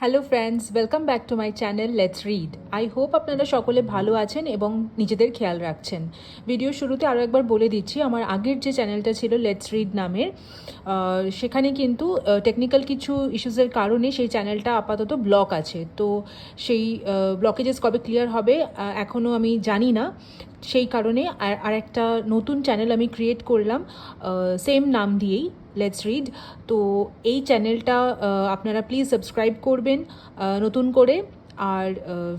Hello friends welcome back to my channel let's read I hope আপনারা সকলে ভালো আছেন এবং নিজেদের খেয়াল রাখছেন। ভিডিও শুরুতে আরও একবার বলে দিচ্ছি, আমার আগের যে চ্যানেলটা ছিল লেটস রিড নামের সেখানে কিন্তু টেকনিক্যাল কিছু ইস্যুসের কারণে সেই চ্যানেলটা আপাতত ব্লক আছে। তো সেই ব্লকেজেস কবে ক্লিয়ার হবে এখনও আমি জানি না। সেই কারণে আর- আর একটা নতুন চ্যানেল আমি ক্রিয়েট করলাম সেম নাম দিয়েই লেটস রিড তো এই চ্যানেলটা আপনারা প্লিজ সাবস্ক্রাইব করবেন নতুন করে। আর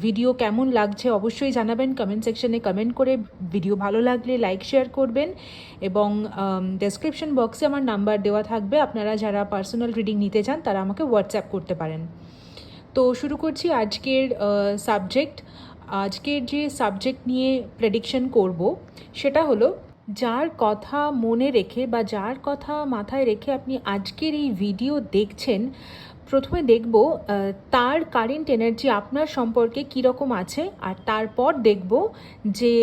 ভিডিও কেমন লাগছে অবশ্যই জানাবেন কমেন্ট সেকশনে কমেন্ট করে। ভিডিও ভালো লাগলে লাইক শেয়ার করবেন। এবং ডেসক্রিপশন বক্সে আমার নাম্বার দেওয়া থাকবে। আপনারা যারা পার্সোনাল রিডিং নিতে চান, তারা আমাকে হোয়াটসঅ্যাপ করতে পারেন। তো শুরু করছি আজকের সাবজেক্ট আজকের যে সাবজেক্ট নিয়ে প্রেডিকশন করব, সেটা হলো যার কথা মনে রেখে বা যার কথা মাথায় রেখে আপনি আজকের এই ভিডিও দেখছেন, প্রথমে দেখব তার কারেন্ট এনার্জি আপনার সম্পর্কে কীরকম আছে, আর তারপর দেখব যে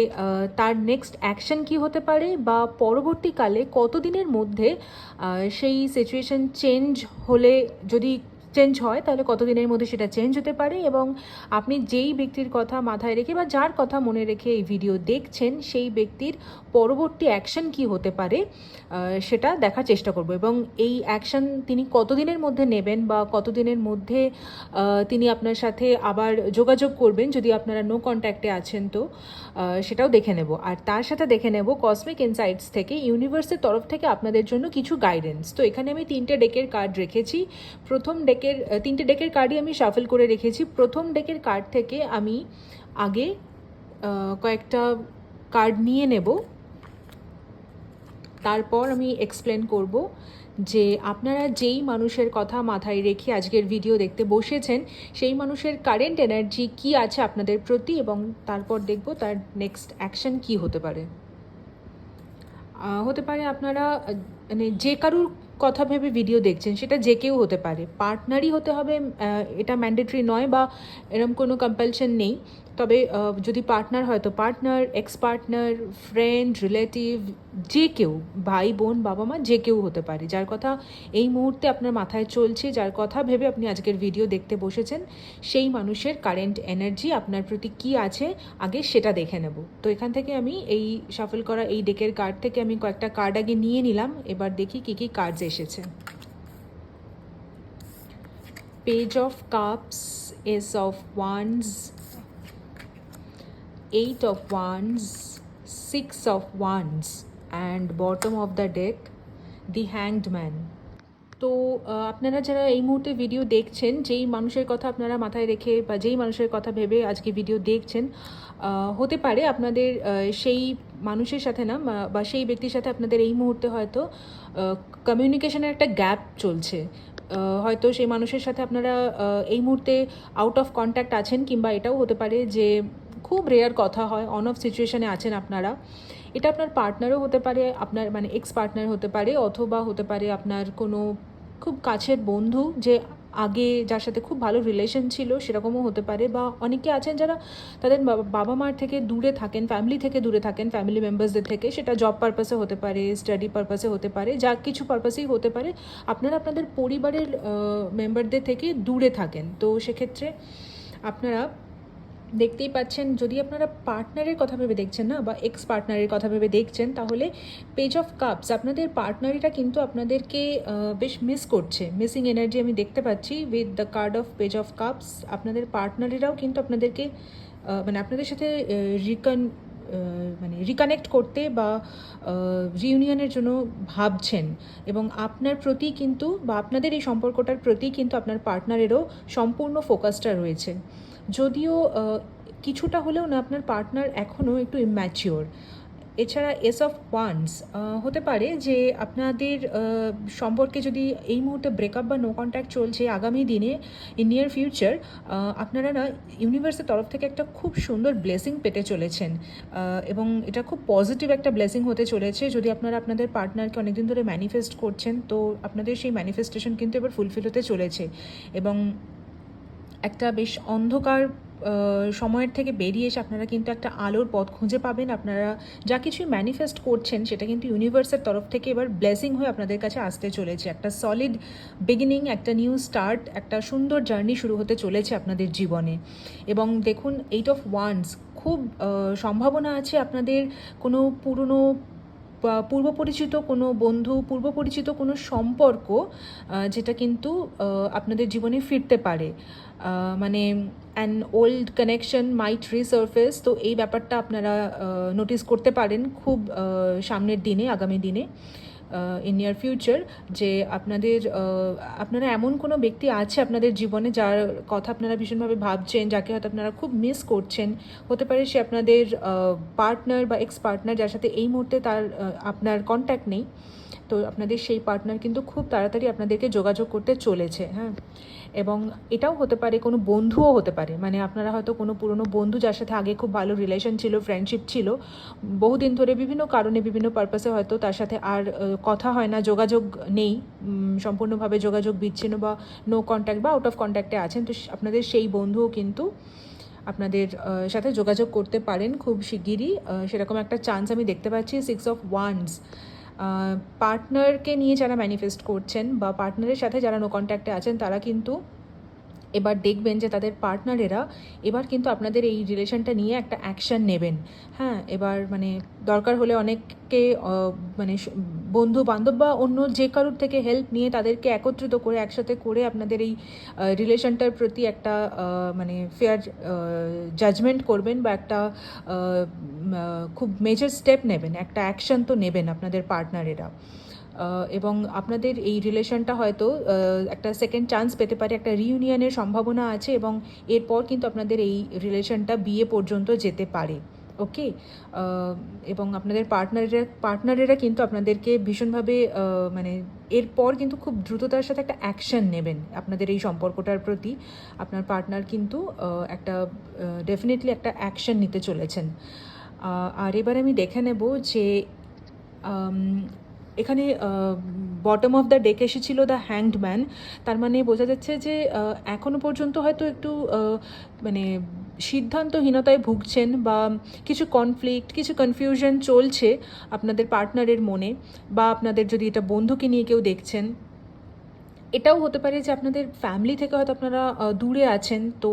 তার নেক্সট অ্যাকশন কি হতে পারে বা পরবর্তীকালে কতদিনের মধ্যে সেই সিচুয়েশন চেঞ্জ হলে যদি চেঞ্জ হয়, তাহলে কতদিনের মধ্যে সেটা চেঞ্জ হতে পারে এবং আপনি যেই ব্যক্তির কথা মাথায় রেখে বা যার কথা মনে রেখে এই ভিডিও দেখছেন, সেই ব্যক্তির পরবর্তী অ্যাকশন কি হতে পারে সেটা দেখার চেষ্টা করব এবং এই অ্যাকশন তিনি কতদিনের মধ্যে নেবেন বা কতদিনের মধ্যে তিনি আপনার সাথে আবার যোগাযোগ করবেন যদি আপনারা নো কন্ট্যাক্টে আছেন তো সেটাও দেখে নেব। আর তার সাথে দেখে নেব কসমিক ইনসাইটস থেকে ইউনিভার্সের তরফ থেকে আপনাদের জন্য কিছু গাইডেন্স তো এখানে আমি তিনটে ডেকের কার্ড রেখেছি। প্রথম ডেকের তিনটে ডেকের কার্ডই আমি শাফল করে রেখেছি। প্রথম ডেকের কার্ড থেকে আমি আগে কয়েকটা কার্ড নিয়ে নেব। তারপর আমি এক্সপ্লেন করব যে আপনারা যেই মানুষের কথা মাথায় রেখে আজকের ভিডিও দেখতে বসেছেন, সেই মানুষের কারেন্ট এনার্জি কি আছে আপনাদের প্রতি এবং তারপর দেখব তার নেক্সট অ্যাকশন কি হতে পারে। হতে পারে আপনারা মানে যে কারুর কথা ভেবে ভিডিও দেখছেন, সেটা যে কেউ হতে পারে। পার্টনারই হতে হবে এটা ম্যান্ডেটরি নয় বা এরম কোনো কম্পালশন নেই। তবে যদি পার্টনার হয়, তো partner ex partner friend relative যে কেউ ভাই বোন বাবা মা যে কেউ হতে পারে। যার কথা এই মুহূর্তে আপনার মাথায় চলছে যার কথা ভেবে আপনি আজকের ভিডিও দেখতে বসেছেন সেই মানুষের কারেন্ট এনার্জি আপনার প্রতি কি আছে আগে সেটা দেখে নেব। তো এখান থেকে আমি এই সাফল করা এই ডেকের কার্ড থেকে আমি কয়েকটা কার্ড আগে নিয়ে নিলাম। এবার দেখি কী কী কার্ডস এসেছে। Page of cups ace of wands eight of wands, six of wands, and bottom of the deck, the hanged man. তো আপনারা যারা এই মুহূর্তে ভিডিও দেখছেন যেই মানুষের কথা আপনারা মাথায় রেখে বা যেই মানুষের কথা ভেবে আজকে ভিডিও দেখছেন হতে পারে আপনাদের সেই মানুষের সাথে না বা সেই ব্যক্তির সাথে আপনাদের এই মুহূর্তে হয়তো কমিউনিকেশনের একটা গ্যাপ চলছে হয়তো সেই মানুষের সাথে আপনারা এই মুহূর্তে আউট অফ কন্ট্যাক্ট আছেন কিংবা এটাও হতে পারে যে খুব রেয়ার কথা হয় অন অফ সিচুয়েশনে আছেন আপনারা এটা আপনার পার্টনারও হতে পারে, আপনার মানে এক্স পার্টনার হতে পারে, অথবা হতে পারে আপনার কোনো খুব কাছের বন্ধু যে আগে যার সাথে খুব ভালো রিলেশন ছিল, সেরকমও হতে পারে, বা অনেকে আছেন যারা তাদের বাবা- মার থেকে দূরে থাকেন ফ্যামিলি থেকে দূরে থাকেন ফ্যামিলি মেম্বার্সদের থেকে, সেটা জব পারপাসে হতে পারে স্টাডি পারপাসে হতে পারে, যা কিছু পারপাসেই হতে পারে, আপনারা আপনাদের পরিবারের মেম্বারদের থেকে দূরে থাকেন। তো সেক্ষেত্রে আপনারা দেখতেই পাচ্ছেন, যদি আপনারা পার্টনারের কথা ভেবে দেখছেন না বা এক্স পার্টনারের কথা ভেবে দেখছেন, তাহলে পেজ অফ কাপস আপনাদের পার্টনারিটা কিন্তু আপনাদেরকে বেশ মিস করছে। মিসিং এনার্জি আমি দেখতে পাচ্ছি with the card of page of cups আপনাদের পার্টনারেরাও কিন্তু আপনাদেরকে মানে আপনাদের সাথে রিকন মানে রিকানেক্ট করতে বা রিউনিয়নের জন্য ভাবছেন। এবং আপনার প্রতি কিন্তু বা আপনাদের এই সম্পর্কটার প্রতি কিন্তু আপনার পার্টনারেরও সম্পূর্ণ ফোকাসটা রয়েছে। যদিও কিছুটা হলেও না, আপনার পার্টনার এখনও একটু ইম্যাচিওর এছাড়া এস অফ ওয়ান্স হতে পারে যে আপনাদের সম্পর্কে যদি এই মুহূর্তে ব্রেকআপ বা নো কন্ট্যাক্ট চলছে আগামী দিনে ইন নিয়ার ফিউচার আপনারা না ইউনিভার্সের তরফ থেকে একটা খুব সুন্দর ব্লেসিং পেতে চলেছেন। এবং এটা খুব পজিটিভ একটা ব্লেসিং হতে চলেছে। যদি আপনারা আপনাদের পার্টনারকে অনেকদিন ধরে ম্যানিফেস্ট করছেন, তো আপনাদের সেই ম্যানিফেস্টেশন কিন্তু এবার ফুলফিল হতে চলেছে। এবং একটা বেশ অন্ধকার সময়ের থেকে বেরিয়ে এসে আপনারা কিন্তু একটা আলোর পথ খুঁজে পাবেন। আপনারা যা কিছুই ম্যানিফেস্ট করছেন, সেটা কিন্তু ইউনিভার্সের তরফ থেকে এবার ব্লেসিং হয়ে আপনাদের কাছে আসতে চলেছে। একটা সলিড বিগিনিং একটা নিউ স্টার্ট একটা সুন্দর জার্নি শুরু হতে চলেছে আপনাদের জীবনে। এবং দেখুন এইট অফ ওয়ান্স খুব সম্ভাবনা আছে আপনাদের কোনো পুরনো পূর্ব পরিচিত কোনো বন্ধু, পূর্ব পরিচিত কোনো সম্পর্ক যেটা কিন্তু আপনাদের জীবনে ফিরতে পারে। মানে an old connection might resurface তো এই ব্যাপারটা আপনারা নোটিস করতে পারেন খুব সামনের দিনে, আগামী দিনে। ইন নিয়ার ফিউচার যে আপনাদের আপনারা এমন কোনো ব্যক্তি আছে আপনাদের জীবনে যার কথা আপনারা ভীষণভাবে ভাবছেন, যাকে হয়তো আপনারা খুব মিস করছেন? হতে পারে সে আপনাদের পার্টনার বা এক্স পার্টনার যার সাথে এই মুহূর্তে তার আপনার কন্ট্যাক্ট নেই। তো আপনাদের সেই পার্টনার কিন্তু খুব তাড়াতাড়ি আপনাদেরকে যোগাযোগ করতে চলেছে হ্যাঁ। এবং এটাও হতে পারে, কোনো বন্ধুও হতে পারে। মানে আপনারা হয়তো কোনো পুরনো বন্ধু যার সাথে আগে খুব ভালো রিলেশন ছিল ফ্রেন্ডশিপ ছিল, বহুদিন ধরে বিভিন্ন কারণে, বিভিন্ন পারপাসে হয়তো তার সাথে আর কথা হয় না, যোগাযোগ নেই সম্পূর্ণভাবে যোগাযোগ বিচ্ছিন্ন বা নো কন্ট্যাক্ট বা আউট অফ কন্ট্যাক্টে আছেন। তো আপনাদের সেই বন্ধুও কিন্তু আপনাদের সাথে যোগাযোগ করতে পারেন খুব শিগগিরই। সেরকম একটা চান্স আমি দেখতে পাচ্ছি সিক্স অফ ওয়ান্স পার্টনারকে নিয়ে যারা ম্যানিফেস্ট করছেন বা পার্টনারের সাথে যারা নো কন্ট্যাক্টে আছেন, তারা কিন্তু এবার দেখবেন যে তাদের পার্টনারেরা এবার কিন্তু আপনাদের এই রিলেশনটা নিয়ে একটা অ্যাকশন নেবেন। হ্যাঁ এবার মানে দরকার হলে অনেককে মানে বন্ধু বান্ধব বা অন্য যে কারোর থেকে হেল্প নিয়ে তাদেরকে একত্রিত করে, একসাথে করে আপনাদের এই রিলেশনটার প্রতি একটা মানে ফেয়ার জাজমেন্ট করবেন বা একটা খুব মেজর স্টেপ নেবেন, একটা অ্যাকশন তো নেবেন আপনাদের পার্টনারেরা এবং আপনাদের এই রিলেশনটা হয়তো একটা সেকেন্ড চান্স পেতে পারে, একটা রিইউনিয়নের সম্ভাবনা আছে এবং এরপর কিন্তু আপনাদের এই রিলেশনটা বিয়ে পর্যন্ত যেতে পারে। ওকে এবং আপনাদের পার্টনারেরা পার্টনারেরা কিন্তু আপনাদেরকে ভীষণভাবে মানে এরপর কিন্তু খুব দ্রুততার সাথে একটা অ্যাকশন নেবেন আপনাদের এই সম্পর্কটার প্রতি। আপনার পার্টনার কিন্তু একটা ডেফিনেটলি একটা অ্যাকশন নিতে চলেছেন। আর এবার আমি দেখে নেব যে এখানে বটম অফ দ্য ডেক এসেছিল দ্য হ্যাংড ম্যান তার মানে বোঝা যাচ্ছে যে আহ, এখনও পর্যন্ত হয়তো একটু মানে সিদ্ধান্তহীনতায় ভুগছেন বা কিছু কনফ্লিক্ট কিছু কনফিউশন চলছে আপনাদের পার্টনারের মনে বা আপনাদের যদি এটা বন্ধুকে নিয়ে কেউ দেখছেন। এটাও হতে পারে যে আপনাদের ফ্যামিলি থেকে হয়তো আপনারা দূরে আছেন, তো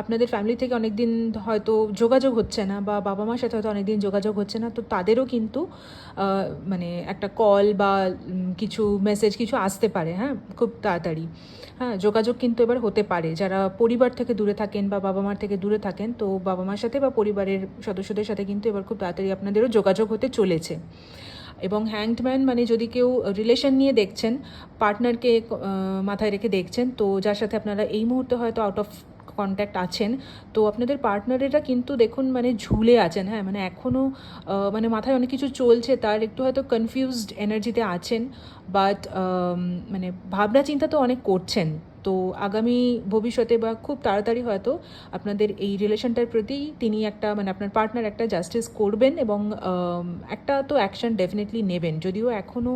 আপনাদের ফ্যামিলি থেকে অনেক দিন হয়তো যোগাযোগ হচ্ছে না বা বাবা মার সাথে হয়তো অনেক দিন যোগাযোগ হচ্ছে না, তো তাদেরও কিন্তু মানে একটা কল বা কিছু মেসেজ কিছু আসতে পারে হ্যাঁ খুব তাড়াতাড়ি। হ্যাঁ যোগাযোগ কিন্তু এবার হতে পারে। যারা পরিবার থেকে দূরে থাকেন বা বাবা মার থেকে দূরে থাকেন, তো বাবা মার সাথে বা পরিবারের সদস্যদের সাথে কিন্তু এবার খুব তাড়াতাড়ি আপনাদেরও যোগাযোগ হতে চলেছে। এবং হ্যাংডম্যান মানে যদি কেউ রিলেশন নিয়ে দেখছেন পার্টনারকে মাথায় রেখে দেখছেন, তো যার সাথে আপনারা এই মুহূর্তে হয়তো আউট অফ কন্ট্যাক্ট আছেন, তো আপনাদের পার্টনারেরা কিন্তু দেখুন মানে ঝুলে আছেন হ্যাঁ? মানে এখনও মানে মাথায় অনেক কিছু চলছে, তার একটু হয়তো কনফিউজড এনার্জিতে আছেন বাট মানে ভাবনা চিন্তা তো অনেক করছেন। তো আগামী ভবিষ্যতে বা খুব তাড়াতাড়ি হয়তো আপনাদের এই রিলেশনটার প্রতি তিনি একটা মানে আপনার পার্টনার একটা জাস্টিস করবেন এবং একটা তো অ্যাকশন ডেফিনেটলি নেবেন। যদিও এখনও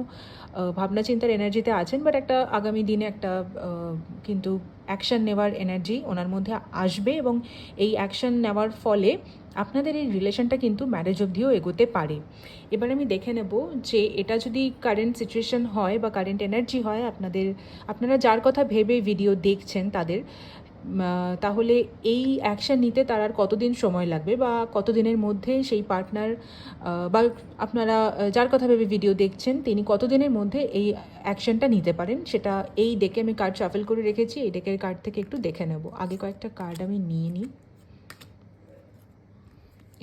ভাবনা চিন্তার এনার্জিতে আছেন, বাট একটা আগামী দিনে একটা কিন্তু অ্যাকশন নেওয়ার এনার্জি ওনার মধ্যে আসবে এবং এই অ্যাকশন নেওয়ার ফলে আপনাদের এই রিলেশনটা কিন্তু ম্যারেজ অবধিও এগোতে পারে। এবার আমি দেখে নেব যে এটা যদি কারেন্ট সিচুয়েশন হয় বা কারেন্ট এনার্জি হয় আপনাদের, আপনারা যার কথা ভেবে ভিডিও দেখছেন তাদের তাহলে এই অ্যাকশন নিতে তার আর কতদিন সময় লাগবে বা কতদিনের মধ্যে সেই পার্টনার বা আপনারা যার কথা ভেবে ভিডিও দেখছেন তিনি কতদিনের মধ্যে এই অ্যাকশনটা নিতে পারেন সেটা এই ডেকে আমি কার্ড শাফেল করে রেখেছি, এই ডেকের কার্ড থেকে একটু দেখে নেব। আগে কয়েকটা কার্ড আমি নিয়ে নিই।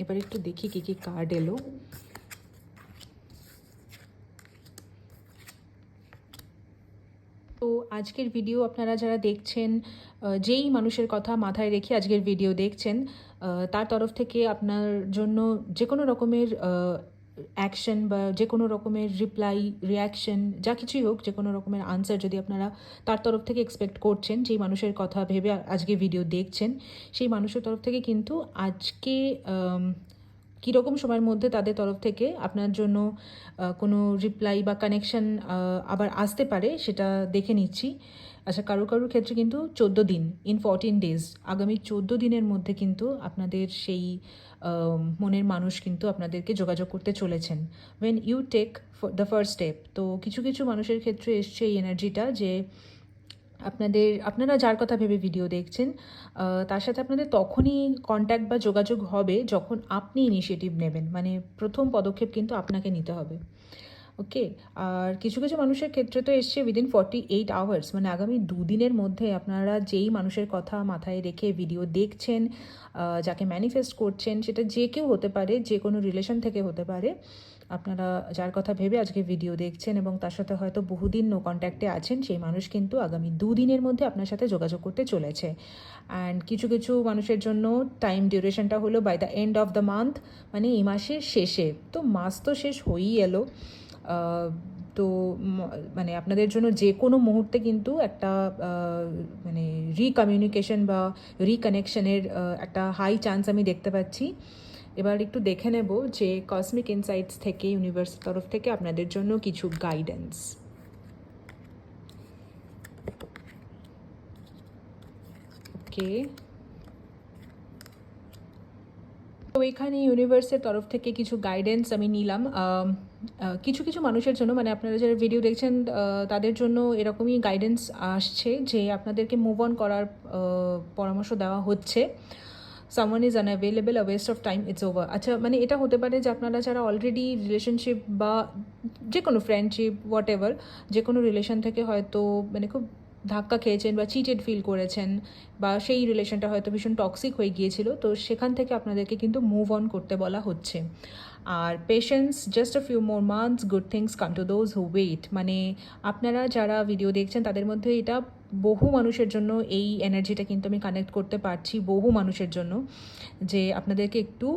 এবার একটু দেখি কী কী কার্ড এলো। তো আজকের ভিডিও আপনারা যারা দেখছেন যেই মানুষের কথা মাথায় রেখে আজকের ভিডিও দেখছেন তার তরফ থেকে আপনার জন্য যে কোনো রকমের অ্যাকশন বা যে কোনো রকমের রিপ্লাই রিয়াকশন যা কিছুই হোক, যে কোনো রকমের আনসার যদি আপনারা তার তরফ থেকে এক্সপেক্ট করছেন, যেই মানুষের কথা ভেবে আজকে ভিডিও দেখছেন, সেই মানুষের তরফ থেকে কিন্তু আজকে কীরকম সময়ের মধ্যে তাদের তরফ থেকে আপনার জন্য কোনো রিপ্লাই বা কানেকশন আবার আসতে পারে, সেটা দেখে নিচ্ছি। আচ্ছা কারও কারোর ক্ষেত্রে কিন্তু চোদ্দ দিন ইন ফোরটিন ডেজ আগামী চোদ্দ দিনের মধ্যে কিন্তু আপনাদের সেই মনের মানুষ কিন্তু আপনাদেরকে যোগাযোগ করতে চলেছেন। When you take the first step তো কিছু কিছু মানুষের ক্ষেত্রে এসছে এই এনার্জিটা যে আপনাদের, আপনারা যার কথা ভেবে ভিডিও দেখছেন তার সাথে আপনাদের তখনই কন্ট্যাক্ট বা যোগাযোগ হবে যখন আপনি ইনিশিয়েটিভ নেবেন। মানে প্রথম পদক্ষেপ কিন্তু আপনাকে নিতে হবে। ওকে? আর কিছু কিছু মানুষের ক্ষেত্রে তো এসছে উইদিন ফর্টি এইট আওয়ার্স মানে আগামী দুদিনের মধ্যে আপনারা যেই মানুষের কথা মাথায় রেখে ভিডিও দেখছেন যাকে ম্যানিফেস্ট করছেন, সেটা যে কেউ হতে পারে, যে কোনো রিলেশন থেকে হতে পারে আপনারা যার কথা ভেবে আজকে ভিডিও দেখছেন এবং তার সাথে হয়তো বহুদিন নো কন্ট্যাক্টে আছেন, সেই মানুষ কিন্তু আগামী দুদিনের মধ্যে আপনার সাথে যোগাযোগ করতে চলেছে। অ্যান্ড কিছু কিছু মানুষের জন্য টাইম ডিউরেশনটা হলো by the end of the month মানে এই মাসের শেষে। তো মাস তো শেষ হয়েই এলো। তো মানে আপনাদের জন্য যে কোনো মুহূর্তে কিন্তু একটা মানে রিকমিউনিকেশন বা রিকানেকশনের একটা হাই চান্স আমি দেখতে পাচ্ছি। এবার একটু দেখে নেব যে কসমিক ইনসাইটস থেকে ইউনিভার্স তরফ থেকে আপনাদের জন্য কিছু গাইডেন্স ওকে তো এখানে ইউনিভার্সের তরফ থেকে কিছু গাইডেন্স আমি নিলাম। কিছু কিছু মানুষের জন্য মানে আপনারা যারা ভিডিও দেখছেন তাদের জন্য এরকমই গাইডেন্স আসছে যে আপনাদেরকে মুভ অন করার পরামর্শ দেওয়া হচ্ছে। Someone is unavailable a waste of time it's over আচ্ছা মানে এটা হতে পারে যে আপনারা যারা অলরেডি রিলেশনশিপ বা যে কোনো ফ্রেন্ডশিপ হোয়াট এভার যে কোনো রিলেশন থেকে হয়তো মানে খুব ধাক্কা খেয়েছেন বা চিটেড ফিল করেছেন বা সেই রিলেশনটা হয়তো ভীষণ টক্সিক হয়ে গিয়েছিল, তো সেখান থেকে আপনাদেরকে কিন্তু মুভ অন করতে বলা হচ্ছে। আর patience just a few more months good things come to those who wait মানে আপনারা যারা ভিডিও দেখছেন, তাদের মধ্যে এটা বহু মানুষের জন্য এই এনার্জিটা কিন্তু আমি কানেক্ট করতে পারছি বহু মানুষের জন্য। যে আপনাদেরকে একটু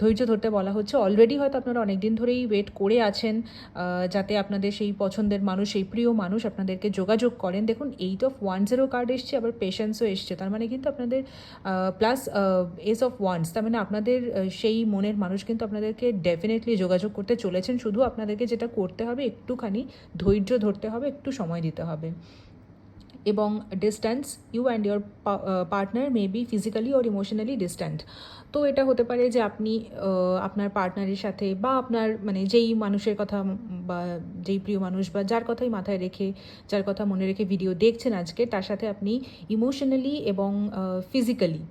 ধৈর্য ধরতে বলা হচ্ছে অলরেডি হয়তো আপনারা অনেক দিন ধরেই ওয়েট করে আছেন যাতে আপনাদের সেই পছন্দের মানুষ, সেই প্রিয় মানুষ আপনাদেরকে যোগাযোগ করেন। দেখুন eight of one zero card এসছে, আবার পেশেন্সও এসছে। তার মানে কিন্তু আপনাদের প্লাস এস অফ ওয়ান্স তার মানে আপনাদের সেই মনের মানুষ কিন্তু আপনাদেরকে ডেফিনেটলি যোগাযোগ করতে চলেছেন। শুধু আপনাদেরকে যেটা করতে হবে, একটুখানি ধৈর্য ধরতে হবে, একটু সময় দিতে হবে। এবং distance you and your partner may be physically or emotionally distant তো এটা হতে পারে যে আপনি আপনার পার্টনারের সাথে বা আপনার মানে যেই মানুষের কথা বা যেই প্রিয় মানুষ বা যার কথাই মাথায় রেখে, যার কথা মনে রেখে ভিডিও দেখছেন আজকে, তার সাথে আপনি ইমোশনালি এবং ফিজিক্যালি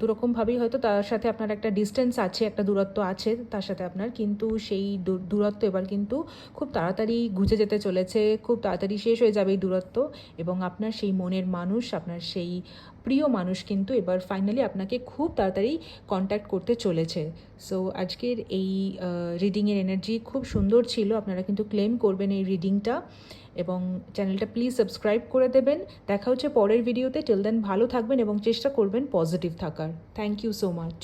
দুরকমভাবেই হয়তো তার সাথে আপনার একটা ডিস্টেন্স আছে, একটা দূরত্ব আছে তার সাথে আপনার, কিন্তু সেই দূর- দূরত্ব এবার কিন্তু খুব তাড়াতাড়ি ঘুচে যেতে চলেছে, খুব তাড়াতাড়ি শেষ হয়ে যাবে এই দূরত্ব এবং আপনার সেই মনের মানুষ, আপনার সেই প্রিয় মানুষ কিন্তু এবার ফাইনালি আপনাকে খুব তাড়াতাড়ি কন্ট্যাক্ট করতে চলেছে। সো আজকের এই রিডিংয়ের এনার্জি খুব সুন্দর ছিল। আপনারা কিন্তু ক্লেম করবেন এই রিডিংটা এবং চ্যানেলটা প্লিজ সাবস্ক্রাইব করে দেবেন। দেখা হচ্ছে পরের ভিডিওতে টিল দেন ভালো থাকবেন এবং চেষ্টা করবেন পজিটিভ থাকার। Thank you so much